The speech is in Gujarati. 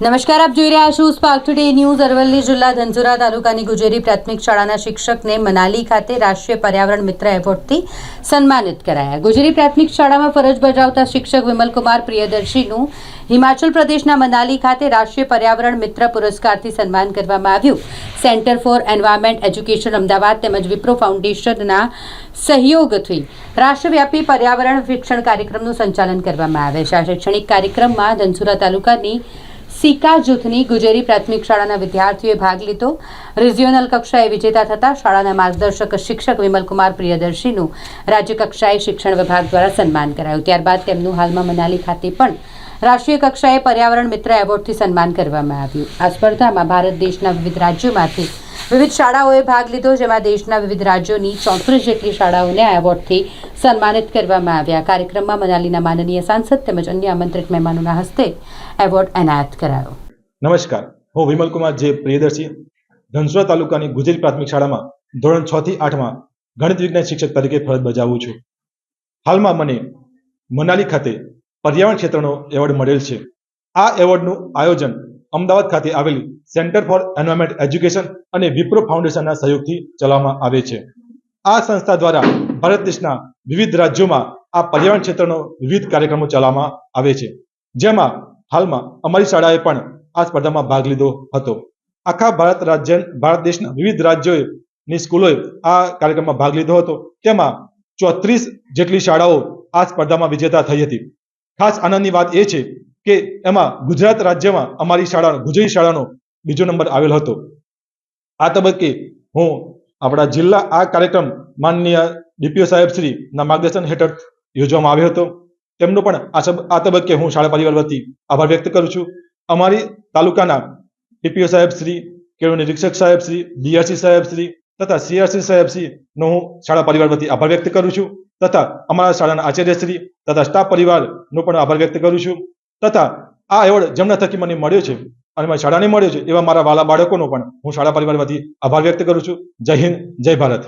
નમસ્કાર, આપ જોઈ રહ્યા છો સ્પાર્ક ટુડે ન્યૂઝ અરવલ્લી જિલ્લા ધનસુરા તાલુકાની ગુજેરી પ્રાથમિક શાળાના શિક્ષકને મનાલી ખાતે રાષ્ટ્રીય પર્યાવરણ મિત્ર એવોર્ડથી સન્માનિત કરાયા. ગુજેરી પ્રાથમિક શાળામાં ફરજ બજાવતા શિક્ષક વિમલકુમાર પ્રિયદર્શીનું હિમાચલ પ્રદેશના મનાલી ખાતે રાષ્ટ્રીય પર્યાવરણ મિત્ર પુરસ્કારથી સન્માન કરવામાં આવ્યું. Centre for environment education Ahmedabad તેમજ વિપ્રો ફાઉન્ડેશનના સહયોગથી રાષ્ટ્રવ્યાપી પર્યાવરણ શિક્ષણ કાર્યક્રમનું સંચાલન કરવામાં આવે છે. આ શૈક્ષણિક કાર્યક્રમમાં ધનસુરા તાલુકાની સિકા જૂથની ગુજરી પ્રાથમિક શાળાના વિદ્યાર્થીઓએ ભાગ લીધો. રિજિયોનલ કક્ષાએ વિજેતા થતા શાળાના માર્ગદર્શક શિક્ષક વિમલકુમાર પ્રિયદર્શીનું રાજ્ય કક્ષાએ શિક્ષણ વિભાગ દ્વારા સન્માન કરાયું. ત્યારબાદ તેમનું હાલમાં મનાલી ખાતે પણ રાષ્ટ્રીય કક્ષાએ પર્યાવરણ મિત્ર એવોર્ડથી સન્માન કરવામાં આવ્યું. આ સ્પર્ધામાં ભારત દેશના વિવિધ રાજ્યોમાંથી વિવિધ શાળાઓએ ભાગ લીધો, જેમાં દેશના વિવિધ રાજ્યોની ચોત્રીસ જેટલી શાળાઓને આ એવોર્ડથી સન્માનિત કરવામાં આવ્યા. કાર્યક્રમમાં મનાલીના માનનીય સાંસદ તેમજ અન્ય આમંત્રિત મહેમાનોના હસ્તે એવોર્ડ એનાયત કરાયો. નમસ્કાર. હું વિમલકુમાર જે પ્રિયદર્શી ધનસુરા તાલુકાની ગુજરી પ્રાથમિક શાળામાં ધોરણ છ થી આઠમાં ગણિત વિજ્ઞાન શિક્ષક તરીકે ફરજ બજાવું છું. હાલમાં મને મનાલી ખાતે પર્યાવરણ ક્ષેત્રનો એવોર્ડ મળેલ છે. આ એવોર્ડનું આયોજન અમદાવાદ ખાતે આવેલી સેન્ટર ફોર એન્વાયરમેન્ટ એજ્યુકેશન અને વિપ્રો ફાઉન્ડેશનના સહયોગથી ચલાવવામાં આવે છે. આ સંસ્થા દ્વારા ભારત દેશના વિવિધ રાજ્યોમાં આ પર્યાવરણ ક્ષેત્રનો વિવિધ કાર્યક્રમો ચલાવવામાં આવે છે. જેમાં હાલમાં અમારી શાળાએ પણ આ સ્પર્ધામાં ભાગ લીધો હતો. આખા ભારત રાજ્ય, ભારત દેશના વિવિધ રાજ્યોની સ્કૂલોએ આ કાર્યક્રમમાં ભાગ લીધો હતો. તેમાં ચોત્રીસ જેટલી શાળાઓ આ સ્પર્ધામાં વિજેતા થઈ હતી. ખાસ આનંદની વાત એ છે કે એમાં ગુજરાત રાજ્યમાં અમારી શાળા ગુજરાતી શાળાનો બીજો નંબર આવેલો હતો. આ તબક્કે હું આપણા જિલ્લા આ કાર્યક્રમ માનનીય ડીપીઓ સાહેબ શ્રીના માર્ગદર્શન હેઠળ યોજવામાં આવ્યો હતો. તેમનો પણ આ તબક્કે હું શાળા પરિવાર વતી આભાર વ્યક્ત કરું છું. અમારી તાલુકાના ડીપીઓ સાહેબ શ્રી કેળું નિરીક્ષક સાહેબ શ્રી, ડીઆરસી સાહેબ શ્રી તથા સીઆરસી સાહેબ શ્રી નો હું શાળા પરિવાર વતી આભાર વ્યક્ત કરું છું. તથા અમારા શાળાના આચાર્યશ્રી તથા સ્ટાફ પરિવારનો પણ આભાર વ્યક્ત કરું છું. તથા આ એવોર્ડ જેમના થકી મને મળ્યો છે. અને મારી શાળાને મળ્યો છે એવા મારા વાલા બાળકોનો પણ હું શાળા પરિવાર વતી આભાર વ્યક્ત કરું છું. જય હિન્દ, જય ભારત.